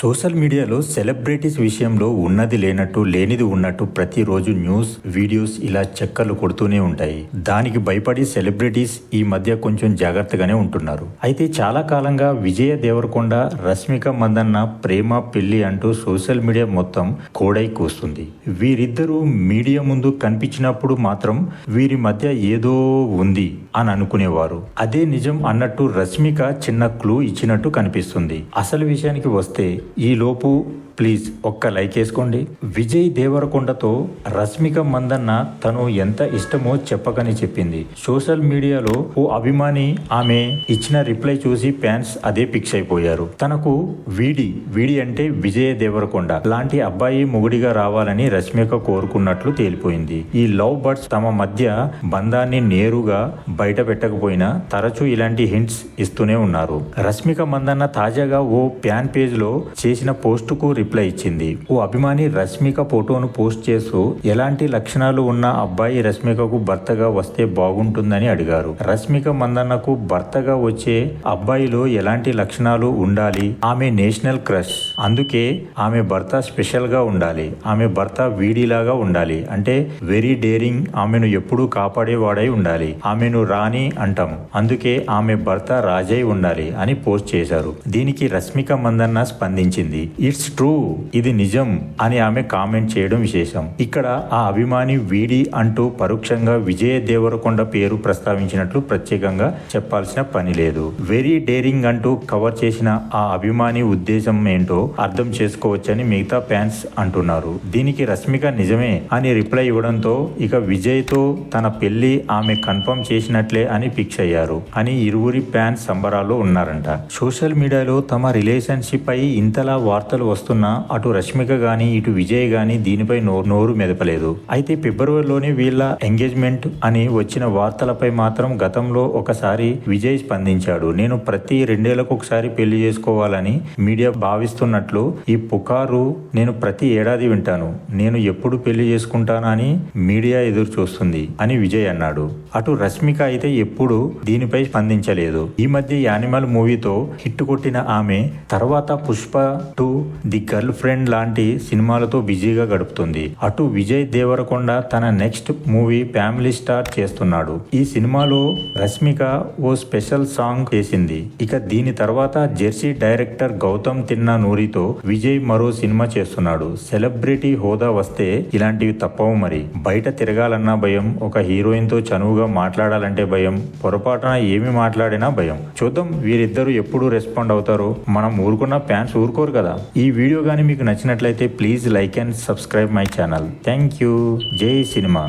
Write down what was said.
Social మీడియాలో celebrities విషయంలో ఉన్నది లేనట్టు లేనిది ఉన్నట్టు ప్రతిరోజు న్యూస్ వీడియోస్ ఇలా చక్కర్లు కొడుతూనే ఉంటాయి. దానికి భయపడి సెలబ్రిటీస్ ఈ మధ్య కొంచెం జాగ్రత్తగానే ఉంటున్నారు. అయితే చాలా కాలంగా విజయ దేవరకొండ రష్మిక మందన్న ప్రేమ పెళ్ళి అంటూ సోషల్ మీడియా మొత్తం కోడై కూస్తుంది. వీరిద్దరూ మీడియా ముందు కనిపించినప్పుడు మాత్రం వీరి మధ్య ఏదో ఉంది అని అనుకునేవారు. అదే నిజం అన్నట్టు రష్మిక చిన్న క్లూ ఇచ్చినట్టు కనిపిస్తుంది. అసలు విషయానికి వస్తే ఈ లోపు ప్లీజ్ ఒక్క లైక్ వేసుకోండి. విజయ్ దేవరకొండతో రష్మిక మందన్న తను ఎంత ఇష్టమో చెప్పకని చెప్పింది. సోషల్ మీడియాలో ఓ అభిమాని ఆమె ఇచ్చిన రిప్లై చూసి ఫ్యాన్స్ అదే ఫిక్స్ అయిపోయారు. తనకు వీడి వీడి అంటే విజయ్ దేవరకొండ. లాంటి అబ్బాయి మొగుడిగా రావాలని రష్మిక కోరుకున్నట్లు తేలిపోయింది. ఈ లవ్ బర్డ్స్ తమ మధ్య బంధాన్ని నేరుగా బయట పెట్టకపోయినా తరచూ ఇలాంటి హింట్స్ ఇస్తూనే ఉన్నారు. రష్మిక మందన్న తాజాగా ఓ ప్యాన్ పేజ్లో చేసిన పోస్ట్కు రిప్లై ఇచ్చింది. ఓ అభిమాని రష్మిక ఫోటోను పోస్ట్ చేస్తూ ఎలాంటి లక్షణాలు ఉన్న అబ్బాయి రష్మికకు భర్తగా వస్తే బాగుంటుందని అడిగారు. రష్మిక మందన్నకు భర్తగా వచ్చే అబ్బాయిలో ఎలాంటి లక్షణాలు ఉండాలి? ఆమె నేషనల్ క్రష్. అందుకే ఆమె భర్త స్పెషల్గా ఉండాలి. ఆమె భర్త వీడిలాగా ఉండాలి. అంటే వెరీ డేరింగ్ ఆమెను ఎప్పుడూ కాపాడేవాడై ఉండాలి. ఆమెను రాణి అంటాం. అందుకే ఆమె భర్త రాజై ఉండాలి అని పోస్ట్ చేశారు. దీనికి రష్మిక మందన్న స్పందించింది. ఇట్స్ ట్రూ ఇది నిజం అని ఆమె కామెంట్ చేయడం విశేషం. ఇక్కడ ఆ అభిమాని వీడి అంటూ పరోక్షంగా విజయ దేవరకొండ పేరు ప్రస్తావించినట్లు ప్రత్యేకంగా చెప్పాల్సిన పని లేదు. వెరీ డేరింగ్ అంటూ కవర్ చేసిన ఆ అభిమాని ఉద్దేశం ఏంటో అర్థం చేసుకోవచ్చని మిగతా ఫ్యాన్స్ అంటున్నారు. దీనికి రష్మిక నిజమే అని రిప్లై ఇవ్వడంతో ఇక విజయ్తో తన పెళ్ళి ఆమె కన్ఫర్మ్ చేసినట్లే అని ఫిక్స్ అయ్యారు అని ఇరువురి ఫ్యాన్స్ సంబరాల్లో ఉన్నారంట. సోషల్ మీడియాలో తమ రిలేషన్షిప్ పై ఇంతలా వార్తలు వస్తున్నా అటు రష్మిక గాని ఇటు విజయ్ గాని దీనిపై నోరు నోరు మెదపలేదు. అయితే ఫిబ్రవరిలోనే వీళ్ళ ఎంగేజ్మెంట్ అని వచ్చిన వార్తలపై మాత్రం గతంలో ఒకసారి విజయ్ స్పందించాడు. నేను ప్రతి రెండేళ్ళకు ఒకసారి పెళ్ళి చేసుకోవాలని మీడియా భావిస్తున్నట్లు ఈ పుకారు నేను ప్రతి ఏడాది వింటాను. నేను ఎప్పుడు పెళ్ళి చేసుకుంటానని మీడియా ఎదురు చూస్తుంది అని విజయ్ అన్నాడు. అటు రష్మిక అయితే ఎప్పుడు దీనిపై స్పందించలేదు. ఈ మధ్య యానిమల్ మూవీతో హిట్ కొట్టిన ఆమె తర్వాత Pushpa two the girl friend లాంటి సినిమాలతో బిజీగా గడుపుతుంది. అటు విజయ్ దేవరకొండ తన నెక్స్ట్ మూవీ ఫ్యామిలీ స్టార్ చేస్తున్నాడు. ఈ సినిమాలో రష్మిక ఓ స్పెషల్ సాంగ్ చేసింది ఇక దీని తర్వాత జెర్సీ డైరెక్టర్ గౌతమ్ తిన్నా నూరితో విజయ్ మరో సినిమా చేస్తున్నాడు. సెలబ్రిటీ హోదా వస్తే ఇలాంటివి తప్పవు మరి. బయట తిరగాలన్నా భయం ఒక హీరోయిన్తో చనువుగా మాట్లాడాలంటే భయం పొరపాటున ఏమి మాట్లాడినా భయం. చూద్దాం వీరిద్దరూ ఎప్పుడు రెస్పాండ్ అవుతారో. మనం ఊరుకున్న ఫ్యాన్స్ ఊరుకోరు కదా. ఈ వీడియో వీడియో కానీ మీకు నచ్చినట్లయితే please like and subscribe my channel. Thank you. Jai cinema.